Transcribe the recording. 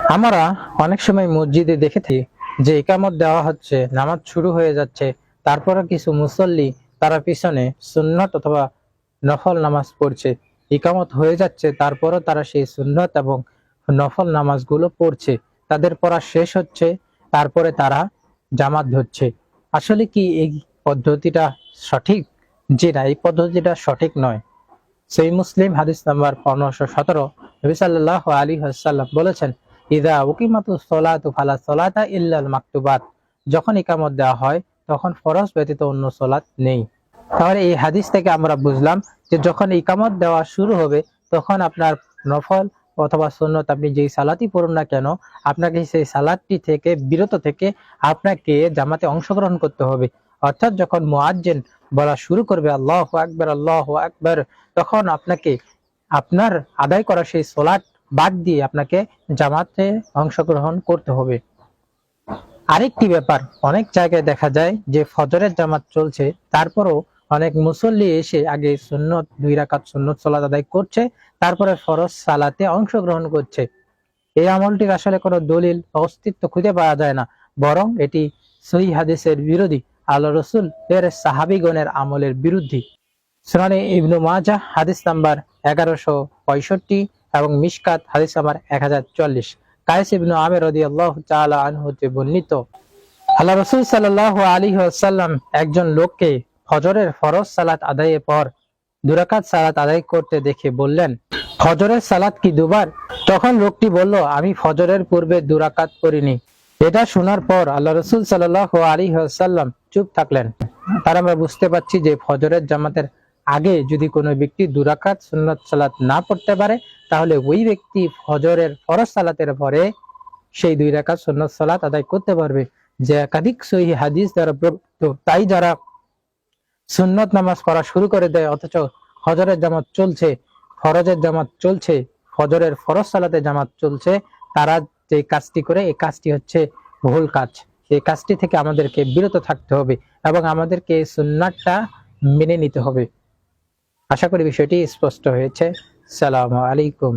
আমরা অনেক সময় মসজিদে দেখে থাকি যে একামত দেওয়া হচ্ছে, নামাজ শুরু হয়ে যাচ্ছে তারপরে কিছু মুসল্লি তারা পিছনে সুন্নত অথবা নফল নামাজ পড়ছে। ইকামত হয়ে যাচ্ছে, তারপরও তারা সেই সুন্নত এবং নফল নামাজগুলো পড়ছে। তাদের পড়া শেষ হচ্ছে, তারপরে তারা জামাত ধরছে। আসলে কি এই পদ্ধতিটা সঠিক? জি না, এই পদ্ধতিটা সঠিক নয়। সেই মুসলিম হাদিস নাম্বার পনেরোশো সতেরো নবী সাল্লাহ আলী হাসাল্লাম বলেছেন ইদা উকিমাতু সলাতু ফালা সলাতা ইল্লাল মাকতুবাত। যখন ইকামত দেওয়া হয়, তখন ফরজ ব্যতীত অন্য সলাত নেই। তাহলে এই হাদিস থেকে আমরা বুঝলাম যে যখন ইকামত দেওয়া শুরু হবে, তখন আপনার নফল অথবা সুন্নত আপনি যেই সালাতই পড়ুন না কেন, আপনাকে সেই সালাদটি থেকে, বিরত থেকে আপনাকে জামাতে অংশগ্রহণ করতে হবে। অর্থাৎ যখন মোয়াজ্জেন বলা শুরু করবে, আল্লাহ আকবার আল্লাহ আকবার, তখন আপনাকে, আপনার আদায় করা সেই সোলাট বাদ দিয়ে আপনাকে জামাতে অংশগ্রহণ করতে হবে। আরেকটি ব্যাপার, অনেক জায়গায় দেখা যায় যে ফজরের জামাত চলছে, তারপরও অনেক মুসল্লি এসে আগে সুন্নত, দুই রাকাত সুন্নত সালাত আদায় করছে, তারপরে ফরজ সালাতে অংশগ্রহণ করছে। এই আমলটির আসলে কোনো দলিল অস্তিত্ব খুঁজে পাওয়া যায় না, বরং এটি সহি হাদিসের বিরোধী আল্লাহ রসুল এর সাহাবিগণের আমলের বিরুদ্ধে। সুনানে ইবনু মাজা হাদিস নাম্বার এগারোশো পঁয়ষট্টি এবং মিশকাত হাদিস নাম্বার এক হাজার চল্লিশ। কায়েস ইবনু আমের রদি আল্লাহ তাআলা আনহু হতে বর্ণিত, আল্লাহ রসুল সাল্লাহ আলী সাল্লাম একজন লোককে ফজরের ফরজ সালাত আদায়ের পর দুরাকাত সালাত আদায় করতে দেখে বললেন, ফজরের সালাত কি দুবার? তখন লোকটি বলল, আমি ফজরের পূর্বে দুরাকাত করিনি এটা শোনার পর আল্লাহ রসুল সাল্লাহ আলী সাল্লাম চুপ থাকলেন। তার আমরা বুঝতে পারছি যে ফজরের জামাতের আগে যদি কোনো ব্যক্তি দুরাকাত সুন্নত সালাত না পড়তে পারে তাহলে ওই ব্যক্তি ফজরের ফরজ সালাতের পরে সেই দুই রাকাত সুন্নত সালাত আদায় করতে পারবে। যে একাধিক সহি হাদিস দ্বারা তাই যারা সুন্নত নামাজ পড়া শুরু করে দেয়, অথচ হজরের জামাত চলছে, ফরজের জামাত চলছে, ফজরের ফরজ সালাতে জামাত চলছে, তারা যে কাজটি করে, এই কাজটি হচ্ছে ভুল কাজ। এই কাজটি থেকে আমাদেরকে বিরত থাকতে হবে এবং আমাদেরকে সুন্নাতটা মেনে নিতে হবে। আশা করি বিষয়টি স্পষ্ট হয়েছে। সালাম আলাইকুম।